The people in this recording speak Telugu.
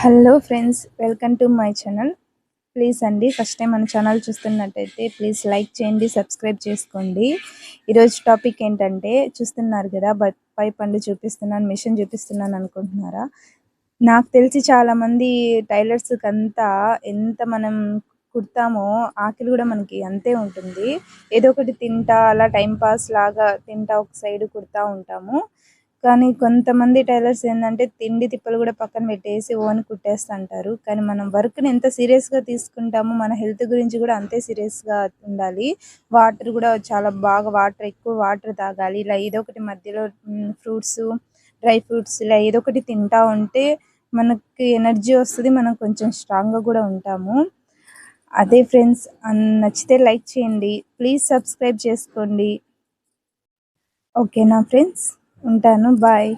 Hello friends welcome to my channel. Please అండి ఫస్ట్ టైం మన ఛానల్ చూస్తున్నట్టయితే ప్లీజ్ లైక్ చేయండి సబ్స్క్రైబ్ చేసుకోండి. ఈరోజు టాపిక్ ఏంటంటే చూస్తున్నారు కదా పై పండు చూపిస్తున్నాను మిషన్ చూపిస్తున్నాను అనుకుంటున్నారా? నాకు తెలిసి చాలామంది టైలర్స్కి అంతా ఎంత మనం కుడతామో ఆకలి కూడా మనకి అంతే ఉంటుంది. ఏదో ఒకటి తింటా అలా టైంపాస్ లాగా తింటా ఒక సైడ్ కుడతా ఉంటాము. కానీ కొంతమంది టైలర్స్ ఏంటంటే తిండి తిప్పలు కూడా పక్కన పెట్టేసి ఓన్ కుట్టేస్తుంటారు. కానీ మనం వర్క్ని ఎంత సీరియస్గా తీసుకుంటామో మన హెల్త్ గురించి కూడా అంతే సీరియస్గా ఉండాలి. వాటర్ కూడా చాలా బాగా వాటర్ ఎక్కువ వాటర్ తాగాలి. ఇలా ఏదో ఒకటి మధ్యలో ఫ్రూట్స్ డ్రై ఫ్రూట్స్ ఇలా ఏదో ఒకటి తింటా ఉంటే మనకి ఎనర్జీ వస్తుంది మనం కొంచెం స్ట్రాంగ్గా కూడా ఉంటాము. అదే ఫ్రెండ్స్ నచ్చితే లైక్ చేయండి. ప్లీజ్ సబ్స్క్రైబ్ చేసుకోండి. ఓకేనా ఫ్రెండ్స్? ఉంటాను. బాయ్.